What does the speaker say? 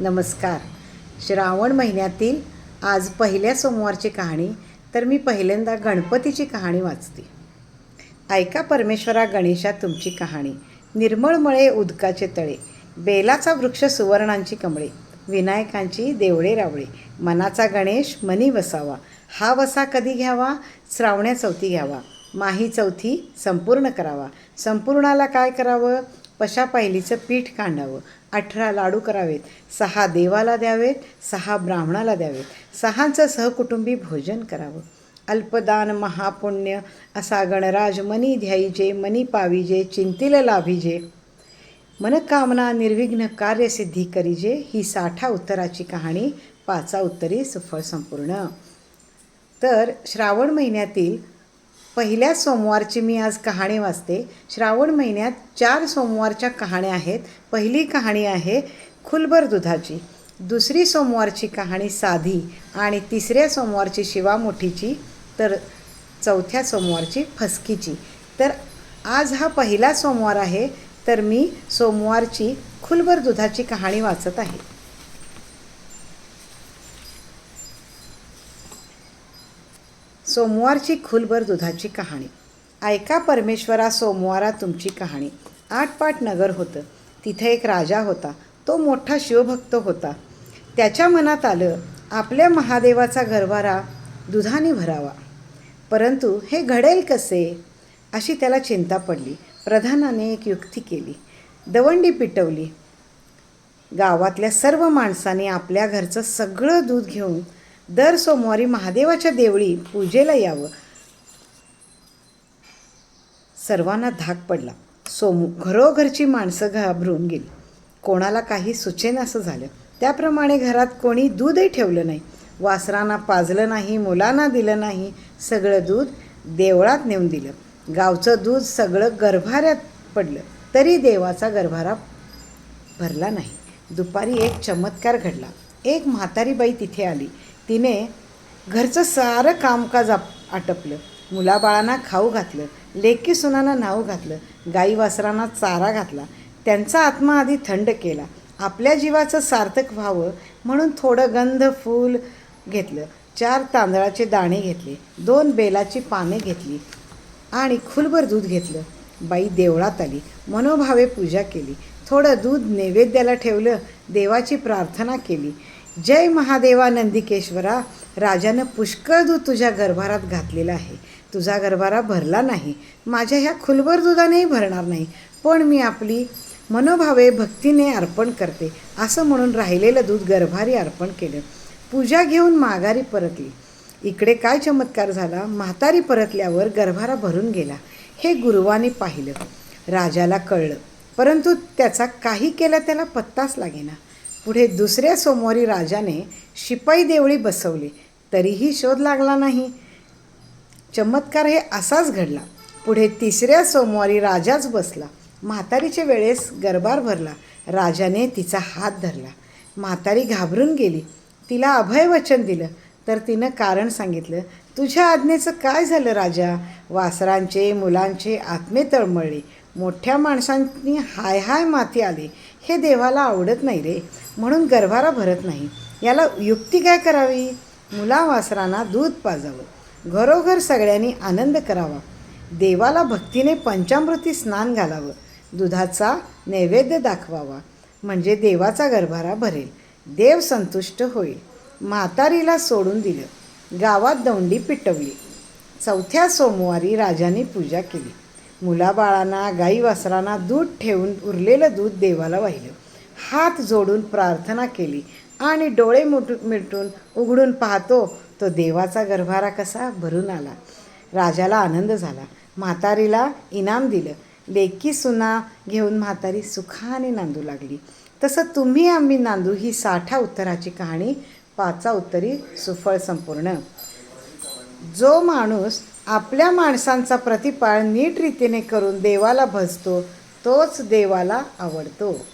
नमस्कार. श्रावण महिन्यातील आज पहिल्या सोमवारची कहाणी तर मी पहिल्यांदा गणपतीची कहाणी वाचते. ऐका परमेश्वरा गणेशा तुमची कहाणी. निर्मळमळे उदकाचे तळे बेलाचा वृक्ष सुवर्णांची कमळे विनायकांची देवळे रावळे मनाचा गणेश मनी वसावा हा वसा कधी घ्यावा? श्रावण्या चौथी घ्यावा. माही चौथी संपूर्ण करावा. संपूर्णाला काय करावं? पशा पायलीचं पीठ कांडावं अठरा लाडू करावेत सहा देवाला द्यावेत सहा ब्राह्मणाला द्यावेत. सहांचं सहकुटुंबी भोजन करावं. अल्पदान महापुण्य असा गणराज मनी ध्याईजे मनी पाविजे चिंतिल लाभिजे. मनकामना निर्विघ्न कार्यसिद्धी करीजे ही साठा उत्तराची कहाणी पाचा उत्तरी सुफळ संपूर्ण. तर श्रावण महिन्यातील पहिल्या सोमवारची मी आज कहाणी वाचते. श्रावण महिन्यात चार सोमवारच्या कहाण्या आहेत. पहिली कहाणी आहे खुलबर दुधाची. दुसरी सोमवारची कहाणी साधी आणि तिसऱ्या सोमवारची शिवामोठीची तर चौथ्या सोमवारची फसकीची. तर आज हा पहिला सोमवार आहे तर मी सोमवारची खुलबर दुधाची कहाणी वाचत आहे. सोमवारची खुलभर दुधाची कहाणी. ऐका परमेश्वरा सोमवारा तुमची कहाणी. आठपाट नगर होतं. तिथे एक राजा होता. तो मोठा शिवभक्त होता. त्याच्या मनात आलं आपल्या महादेवाचा गरबारा दुधाने भरावा. परंतु हे घडेल कसे? अशी त्याला चिंता पडली. प्रधानाने एक युक्ती केली. दवंडी पिटवली. गावातल्या सर्व माणसाने आपल्या घरचं सगळं दूध घेऊन दर सोमवारी महादेवाच्या देवळी पूजेला यावं. सर्वांना धाक पडला. सोमू घरोघरची माणसं घाबरून गेली. कोणाला काही सुचेनासं झालं. त्याप्रमाणे घरात कोणी दूधही ठेवलं नाही. वासरांना पाजलं नाही मुलांना दिलं नाही. सगळं दूध देवळात नेऊन दिलं. गावचं दूध सगळं गर्भाऱ्यात पडलं. तरी देवाचा गर्भारा भरला नाही. दुपारी एक चमत्कार घडला. एक म्हातारी बाई तिथे आली. तिने घरचं सारं कामकाज आप आटपलं. मुलाबाळांना खाऊ घातलं लेकी सुनांना नाव घातलं गाई वासरांना चारा घातला. त्यांचा आत्मा आधी थंड केला. आपल्या जीवाचं सार्थक व्हावं म्हणून थोडं गंध फूल घेतलं. चार तांदळाचे दाणे घेतले दोन बेलाची पाने घेतली आणि खुलभर दूध घेतलं. बाई देवळात आली मनोभावे पूजा केली. थोडं दूध नैवेद्याला ठेवलं देवाची प्रार्थना केली. जय महादेवा नंदिकेश्वरा राजानं पुष्कळ दूध तुझ्या गर्भारात घातलेलं आहे. तुझा गर्भारा भरला नाही. माझ्या ह्या खुलभर दुधानेही भरणार नाही. पण मी आपली मनोभावे भक्तीने अर्पण करते असं म्हणून राहिलेलं दूध गर्भारी अर्पण केलं. पूजा घेऊन माघारी परतली. इकडे काय चमत्कार झाला? म्हातारी परतल्यावर गर्भारा भरून गेला. हे गुरुवाने पाहिलं. राजाला कळलं. परंतु त्याचा काही केला त्याला पत्ताच लागेना. पुढे दुसऱ्या सोमवारी राजाने शिपाई देवळी बसवली. तरीही शोध लागला नाही. चमत्कार हे असाच घडला. पुढे तिसऱ्या सोमवारी राजाच बसला. म्हातारीच्या वेळेस गरबार भरला. राजाने तिचा हात धरला. म्हातारी घाबरून गेली. तिला अभय वचन दिलं. तर तिनं कारण सांगितलं तुझ्या आज्ञेचं काय झालं राजा? वासरांचे मुलांचे आत्मे तळमळले. मोठ्या माणसांनी हाय हाय माती आली. हे देवाला आवडत नाही रे. म्हणून गरभारा भरत नाही. याला युक्ती काय करावी? मुला वासरांना दूध पाजावं. घरोघर सगळ्यांनी आनंद करावा. देवाला भक्तीने पंचामृती स्नान घालावं. दुधाचा नैवेद्य दाखवावा. म्हणजे देवाचा गरभारा भरेल. देव संतुष्ट होईल. म्हातारीला सोडून दिलं. गावात दौंडी पिटवली. चौथ्या सोमवारी राजाने पूजा केली. मुलाबाळांना गाई वासरांना दूध ठेवून उरलेलं दूध देवाला वाहिलं. हात जोडून प्रार्थना केली आणि डोळे मुट मिटून उघडून पाहतो तो देवाचा गर्भारा कसा भरून आला. राजाला आनंद झाला. म्हातारीला इनाम दिलं. लेकी सुना घेऊन म्हातारी सुखाने नांदू लागली. तसं तुम्ही आम्ही नांदू ही साठा उत्तराची कहाणी पाचा उत्तरी सुफळ संपूर्ण. जो माणूस आपल्या माणसांचा प्रतिपाळ नीट रीतीने करून देवाला भजतो तोच देवाला आवडतो.